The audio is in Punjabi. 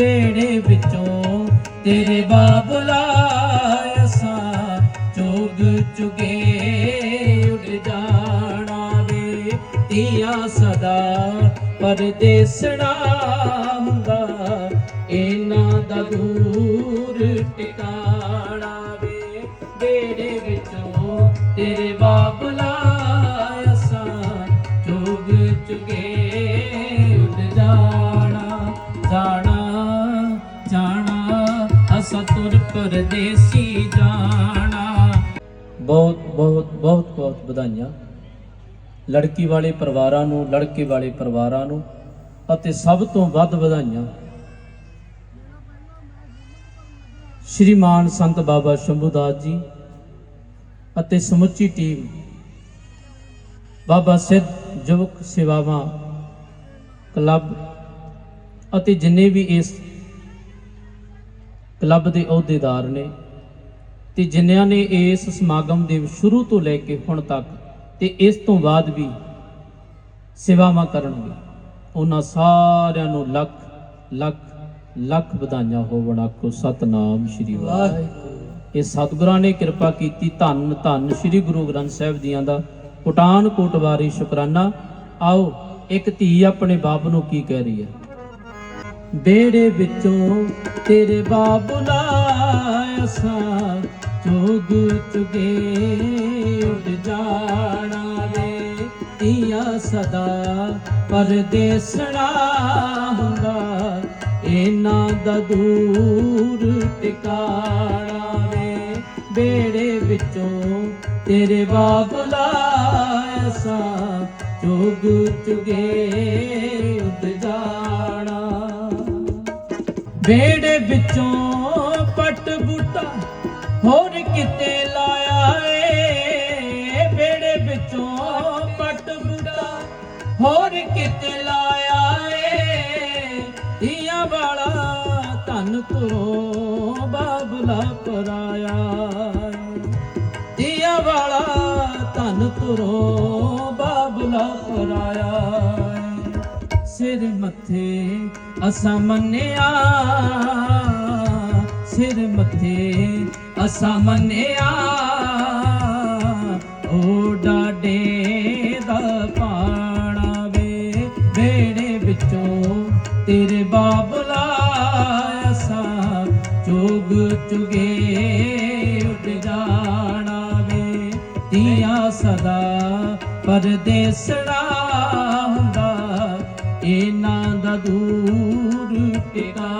ਬੇੜੇ ਵਿੱਚੋਂ ਤੇਰੇ ਬਾਬਲਾ ਅਸਾਂ ਚੋਗ ਚੁਗੇ ਉੱਡ ਜਾਣਾ ਵੇ। ਤੀਆਂ ਸਦਾ ਪਰਦੇਸਣਾ ਹੁੰਦਾ। ਇਹਨਾਂ ਦਾ ਦੂਰ ਟਿਕਾਣਾ ਵੇ। ਬੇੜੇ ਵਿੱਚੋਂ ਤੇਰੇ ਬਾਬਲਾ ਪਰਦੇਸੀ ਜਾਣਾ ਬਹੁਤ ਬਹੁਤ ਬਹੁਤ ਬਹੁਤ ਵਧਾਈਆਂ। ਲੜਕੀ ਵਾਲੇ ਪਰਿਵਾਰਾਂ ਨੂੰ, ਲੜਕੇ ਵਾਲੇ ਪਰਿਵਾਰਾਂ ਨੂੰ ਅਤੇ ਸਭ ਤੋਂ ਵੱਧ ਵਧਾਈਆਂ। ਸ਼੍ਰੀਮਾਨ ਸੰਤ ਬਾਬਾ ਸ਼ੰਭੂਦਾਸ ਜੀ ਅਤੇ ਸਮੁੱਚੀ ਟੀਮ, ਬਾਬਾ ਸਿੱਧ ਯੁਵਕ ਸੇਵਾਵਾਂ ਕਲੱਬ ਅਤੇ ਜਿੰਨੇ ਵੀ ਇਸ ਕਲੱਬ ਦੇ ਅਹੁਦੇਦਾਰ ਨੇ ਤੇ ਜਿਨ੍ਹਾਂ ਨੇ ਇਸ ਸਮਾਗਮ ਦੇ ਸ਼ੁਰੂ ਤੋਂ ਲੈ ਕੇ ਹੁਣ ਤੱਕ ਤੇ ਇਸ ਤੋਂ ਬਾਅਦ ਵੀ ਸੇਵਾਵਾਂ ਕਰਨਗੇ। ਉਹਨਾਂ ਸਾਰਿਆਂ ਨੂੰ ਲੱਖ ਲੱਖ ਲੱਖ ਵਧਾਈਆਂ ਹੋਵਣ। ਆਖੋ ਸਤਨਾਮ ਸ਼੍ਰੀ ਵਾਹਿਗੁਰੂ। ਇਹ ਸਤਿਗੁਰਾਂ ਨੇ ਕਿਰਪਾ ਕੀਤੀ। ਧੰਨ ਧੰਨ ਸ਼੍ਰੀ ਗੁਰੂ ਗ੍ਰੰਥ ਸਾਹਿਬ ਜੀਆਂ ਦਾ। ਕੋਟਾਨ ਕੋਟ ਵਾਰੀ ਸ਼ੁਕਰਾਨਾ। ਆਓ ਇੱਕ ਧੀ ਆਪਣੇ ਬਾਪ ਨੂੰ ਕੀ ਕਹਿ ਰਹੀ ਹੈ? ਬੇੜੇ ਵਿੱਚੋਂ ਤੇਰੇ ਬਾਬੁਲਾ ਅਸਾਂ ਚੋਗ ਚੁਗੇ ਉੱਡ ਜਾਣਾ ਵੇ। ਤੀਆਂ ਸਦਾ ਪਰਦੇਸਣਾ ਹੁੰਦਾ, ਇਹਨਾਂ ਦਾ ਦੂਰ ਟਿਕਾਣਾ ਵੇ। ਬੇੜੇ ਵਿੱਚੋਂ ਤੇਰੇ ਬਾਬੁਲਾ ਅਸਾਂ ਚੋਗ ਚੁਗੇ ਉੱਡ ਜਾਣਾ ਵੇੜੇ ਵਿੱਚੋਂ ਪੱਟ ਬੂਟਾ ਹੋਰ ਕਿਤੇ ਲਾਇਆ ਏ। ਵੇੜੇ ਵਿੱਚੋਂ ਪੱਟ ਬੂਟਾ ਹੋਰ ਕਿਤੇ ਲਾਇਆ ਏ। ਧੀਆਂ ਵਾਲਾ ਧਨ ਤੁਰੋਂ ਬਾਬਲਾ ਪਰਾਇਆ। ਏ। ਧੀਆਂ ਵਾਲਾ ਧਨ ਤੁਰੋਂ ਬਾਬਲਾ ਪਰਾਇਆ। ਸਿਰ ਮੱਥੇ, ਅਸਾਂ ਮੰਨਿਆ। ਸਿਰ ਮੱਥੇ, ਅਸਾਂ ਮੰਨਿਆ। ਓ ਡਾਡੇ ਦਾ ਪਾਣਾ ਵੇ, ਵੇੜੇ ਵਿੱਚੋਂ ਤੇਰੇ ਬਾਬਲਾ ਅਸਾਂ ਚੋਗ ਚੁਗੇ ਉੱਡ ਜਾਣਾ ਵੇ ਤੀਆਂ ਸਦਾ ਪਰਦੇਸੜਾ ਇਹਨਾਂ ਦਾ ਦੂਰ ਟਿਕਾ